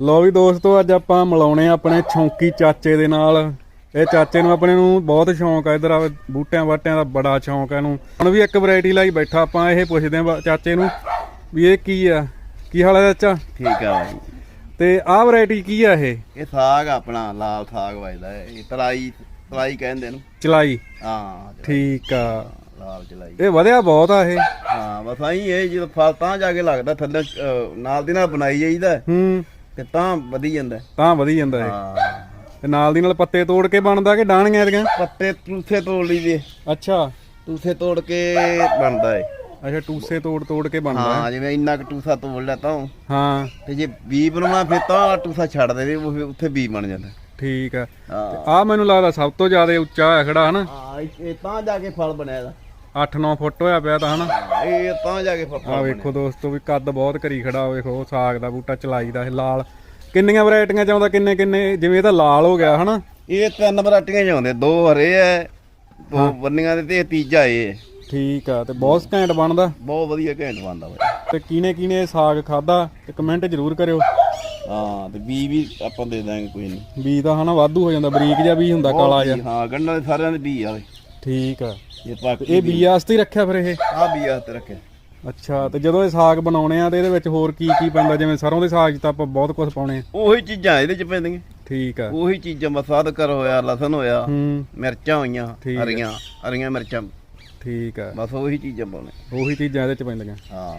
ਲੋ ਵੀ ਦੋਸਤੋ ਅੱਜ ਆਪਾਂ ਮਿਲਾਉਣੇ ਆ ਆਪਣੇ ਛੌਂਕੀ ਚਾਚੇ ਦੇ ਨਾਲ। ਇਹ ਚਾਚੇ ਨੂੰ ਆਪਣੇ ਨੂੰ ਬਹੁਤ ਸ਼ੌਂਕ ਆ ਇਧਰ ਆ ਬੂਟਿਆਂ ਬਾਟਿਆਂ ਦਾ ਬੜਾ ਸ਼ੌਂਕ ਆ ਇਹਨੂੰ। ਹੁਣ ਵੀ ਇੱਕ ਵੈਰਾਈਟੀ ਲਾਈ ਬੈਠਾ ਆਪਾਂ ਇਹ ਪੁੱਛਦੇ ਆ ਚਾਚੇ ਨੂੰ ਵੀ ਇਹ ਕੀ ਆ? ਕੀ ਹਾਲ ਹੈ ਚਾਚਾ? ਠੀਕ ਆ ਬਾਈ। ਤੇ ਆਹ ਵੈਰਾਈਟੀ ਕੀ ਆ ਇਹ? ਇਹ ਸਾਗ ਆਪਣਾ ਲਾਲ ਸਾਗ ਵੱਜਦਾ ਇਹ। ਤਲਾਈ ਤਲਾਈ ਕਹਿੰਦੇ ਨੂੰ ਚਲਾਈ। ਹਾਂ ਠੀਕ ਆ। ਲਾਲ ਚਲਾਈ। ਇਹ ਵਧਿਆ ਬਹੁਤ ਆ ਇਹ। ਹਾਂ ਬਸ ਆਈ ਇਹ ਜਦੋਂ ਫਲ ਤਾਂ ਜਾ ਕੇ ਲੱਗਦਾ ਥੱਲੇ ਨਾਲ ਦੀ ਨਾਲ ਬਣਾਈ ਜਾਈਦਾ। ਹੂੰ। ਤੇ ਤਾਂ ਵਧੀ ਜਾਂਦਾ। ਤਾਂ ਵਧੀ ਜਾਂਦਾ ਇਹ। ਹਾਂ। ਤੇ ਨਾਲ ਦੀ ਨਾਲ ਪੱਤੇ ਤੋੜ ਕੇ ਬਣਦਾ ਕਿ ਡਾਣੀਆਂ ਇਹਦੀਆਂ? ਪੱਤੇ ਟੂਸੇ ਤੋੜ ਲਈਦੇ ਅੱਛਾ। ਟੂਸੇ ਤੋੜ ਕੇ ਬਣਦਾ ਹੈ ਅੱਛਾ ਟੂਸੇ ਤੋੜ ਤੋੜ ਕੇ ਬਣਦਾ ਹੈ ਹਾਂ ਜਿਵੇਂ ਇੰਨਾ ਕੁ ਟੂਸਾ ਤੋੜ ਲਿਆ ਤਾਂ। ਹਾਂ। ਤੇ ਜੇ ਬੀ ਬਣਾਉਣਾ ਫਿਰ ਤਾਂ ਟੂਸਾ ਛੱਡ ਦੇਵੇ ਉਹ ਫਿਰ ਉੱਥੇ ਬੀ ਬਣ ਜਾਂਦਾ। ਠੀਕ ਆ। ਹਾਂ। ਆ ਮੈਨੂੰ ਲੱਗਦਾ ਸਭ ਤੋਂ ਜ਼ਿਆਦਾ ਉੱਚਾ ਹੋਇਆ ਖੜਾ ਹਨਾ? ਹਾਂ ਇਹ ਤਾਂ ਜਾ ਕੇ ਫਲ ਬਣਿਆ ਇਹਦਾ। 8-9 ਫੁੱਟ ਹੋਇਆ ਪਿਆ ਤਾਂ ਹਨਾ? ਇਹ ਤਾਂ ਜਾ ਕੇ ਫਲ ਆ ਵੇਖੋ ਦੋਸਤੋ ਵੀ ਕੱਦ ਬਹੁਤ ਕਰੀ ਖੜਾ ਵੇਖੋ ਸਾਗ ਦਾ ਬੂਟਾ ਚਲਾਈ ਦਾ ਇਹ ਲਾਲ। ਕਿੰਨੀਆਂ ਵੈਰਾਈਟੀਆਂ ਚ ਆਉਂਦਾ ਕਿੰਨੇ ਕਿੰਨੇ? ਜਿਵੇਂ ਇਹ ਤਾਂ ਲਾਲ ਹੋ ਗਿਆ ਹਨਾ? ਇਹ ਤਿੰਨ ਵਰਾਟੀਆਂ ਚ ਆਉਂਦੇ ਦੋ ਹਰੇ ਐ ਦੋ ਬੰਨੀਆਂ ਦੇ ਤੇ ਤੀਜਾ ਇਹ ਹੈ। ਠੀਕ ਆ ਤੇ ਬਹੁਤ ਘੈਂਟ ਬਣਦਾ। ਬਹੁਤ ਵਧੀਆ ਘੈਂਟ ਬਣਦਾ ਬਾਈ ਤੇ ਕਿਨੇ ਕਿਨੇ ਸਾਗ ਖਾਦਾ ਤੇ ਕਮੈਂਟ ਜ਼ਰੂਰ ਕਰਿਓ। ਹਾਂ ਤੇ ਬੀ ਵੀ ਆਪਾਂ ਦੇ ਦਾਂਗੇ ਕੋਈ ਨਹੀਂ ਬੀ ਤਾਂ ਹਨਾ ਵਾਧੂ ਹੋ ਜਾਂਦਾ ਬਰੀਕ ਜਿਹਾ ਵੀ ਹੁੰਦਾ ਕਾਲਾ ਜਿਹਾ। ਹਾਂ ਗੰਢਾਂ ਦੇ ਸਾਰਿਆਂ ਦੇ ਬੀ ਆਵੇ ਠੀਕ ਆ। ਇਹ ਪਾਕ ਇਹ ਬੀ ਵਾਸਤੇ ਹੀ ਰੱਖਿਆ ਫਿਰ ਇਹ? ਆ ਬੀ ਆ ਤੇ ਰੱਖਿਆ। ਅੱਛਾ ਤੇ ਜਦੋਂ ਇਹ ਸਾਗ ਬਣਾਉਣੇ ਆ ਤੇ ਇਹਦੇ ਵਿੱਚ ਹੋਰ ਕੀ ਕੀ ਪੈਂਦਾ? ਜਿਵੇਂ ਸਰੋਂ ਦੇ ਸਾਗ 'ਚ ਤਾਂ ਆਪਾਂ ਬਹੁਤ ਕੁਝ ਪਾਉਣੇ ਆ। ਉਹੀ ਚੀਜ਼ਾਂ ਇਹਦੇ ਚ ਪੈਂਦੀਆਂ। ਠੀਕ ਆ। ਉਹੀ ਚੀਜ਼ਾਂ ਮਸਾਦ ਕਰ ਹੋਇਆ ਲਸਣ ਹੋਇਆ ਹੂੰ। ਮਿਰਚਾਂ ਹੋਈਆਂ ਠੀਕ ਹੈ। ਹਰੀਆਂ ਹਰੀਆਂ ਮਿਰਚਾਂ। ਠੀਕ ਆ। ਬਸ ਉਹੀ ਚੀਜ਼ਾਂ ਪਾਉਣੇ ਉਹੀ ਚੀਜ਼ਾਂ ਇਹਦੇ 'ਚ ਪੈਂਦੀਆਂ। ਹਾਂ।